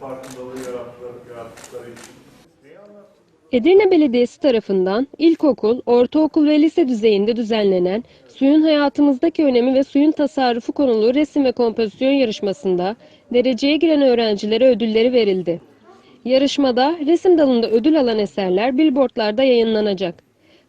farkındalığı yarattıkları, yarattıkları için. Edirne Belediyesi tarafından ilkokul, ortaokul ve lise düzeyinde düzenlenen suyun hayatımızdaki önemi ve suyun tasarrufu konulu resim ve kompozisyon yarışmasında dereceye giren öğrencilere ödülleri verildi. Yarışmada resim dalında ödül alan eserler billboardlarda yayınlanacak.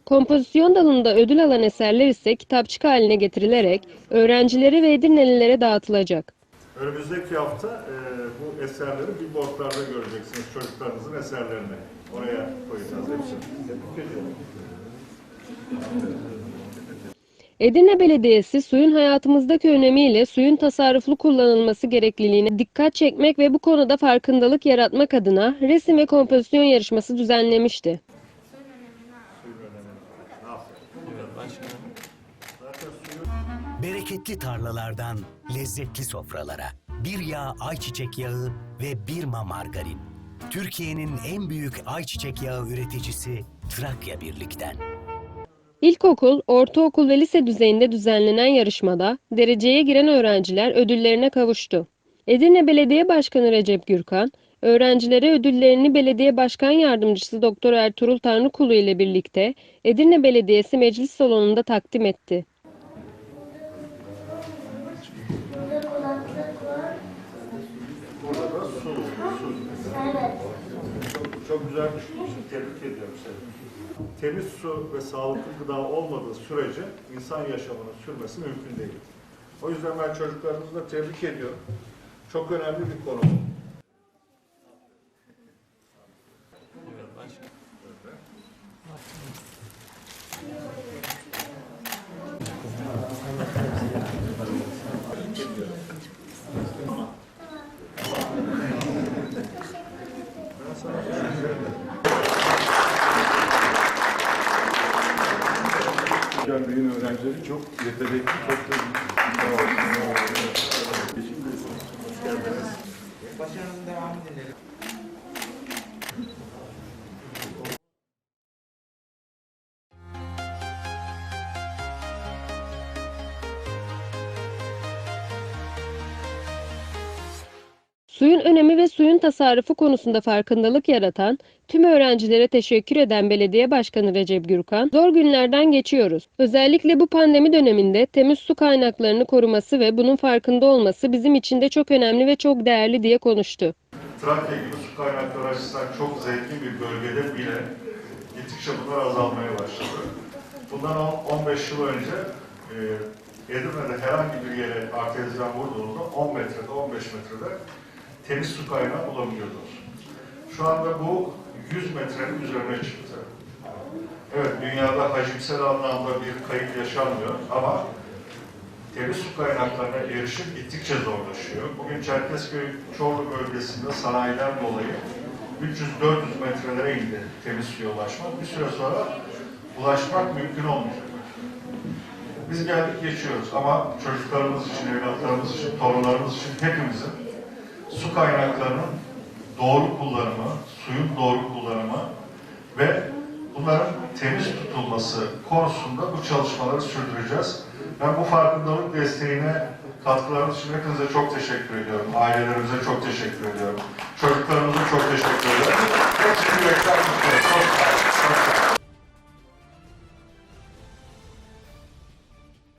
Kompozisyon dalında ödül alan eserler ise kitapçık haline getirilerek öğrencilere ve Edirnelilere dağıtılacak. Önümüzdeki hafta e, bu eserleri billboardlarda göreceksiniz çocuklarınızın eserlerini. Oraya koyacağız hepsini. Edirne Belediyesi suyun hayatımızdaki önemiyle suyun tasarruflu kullanılması gerekliliğine dikkat çekmek ve bu konuda farkındalık yaratmak adına resim ve kompozisyon yarışması düzenlemişti. Suyun önemi. Ne yapalım? Bereketli tarlalardan lezzetli sofralara. Bir yağ ayçiçek yağı ve Birma margarin. Türkiye'nin en büyük ayçiçek yağı üreticisi Trakya Birlik'ten. İlkokul, ortaokul ve lise düzeyinde düzenlenen yarışmada dereceye giren öğrenciler ödüllerine kavuştu. Edirne Belediye Başkanı Recep Gürkan, öğrencilere ödüllerini Belediye Başkan Yardımcısı Doktor Ertuğrul Tanrıkulu ile birlikte Edirne Belediyesi Meclis Salonu'nda takdim etti. Burada kulaklık var. burada da su. su. Evet. Çok, çok güzel düşünmüşsün. Tebrik ediyorum seni. Temiz su ve sağlıklı gıda olmadığı sürece insan yaşamının sürmesi mümkün değil. O yüzden ben çocuklarımızı da tebrik ediyorum. Çok önemli bir konu. bu. Geldiğin öğrencileri çok yetenekli, çok da. Başarınızın devamı dilerim. Suyun önemi ve suyun tasarrufu konusunda farkındalık yaratan, tüm öğrencilere teşekkür eden Belediye Başkanı Recep Gürkan, zor günlerden geçiyoruz. Özellikle bu pandemi döneminde temiz su kaynaklarını koruması ve bunun farkında olması bizim için de çok önemli ve çok değerli diye konuştu. Trakya gibi su kaynakları açısından çok zengin bir bölgede bile gittikçe bunlar azalmaya başladı. Bundan on- 15 yıl önce e, Edirne'de herhangi bir yere artezyen vurduğunuzda 10 metrede, 15 metrede temiz su kaynağı bulamıyordunuz. Şu anda bu 100 metrenin üzerine çıktı. Evet, dünyada hacimsel anlamda bir kayıp yaşanmıyor ama temiz su kaynaklarına erişim gittikçe zorlaşıyor. Bugün Çerkezköy Çorlu bölgesinde sanayiden dolayı 300-400 metrelere indi temiz suya ulaşmak. Bir süre sonra ulaşmak mümkün olmayacak. Biz geldik geçiyoruz ama çocuklarımız için, evlatlarımız için, torunlarımız için hepimizin su kaynaklarının doğru kullanımı, suyun doğru kullanımı ve bunların temiz tutulması konusunda bu çalışmaları sürdüreceğiz. Ben bu farkındalık desteğine katkılarınız için hepinize çok teşekkür ediyorum. Ailelerimize çok teşekkür ediyorum. Çocuklarımıza çok teşekkür ediyorum. Hepsini yürekten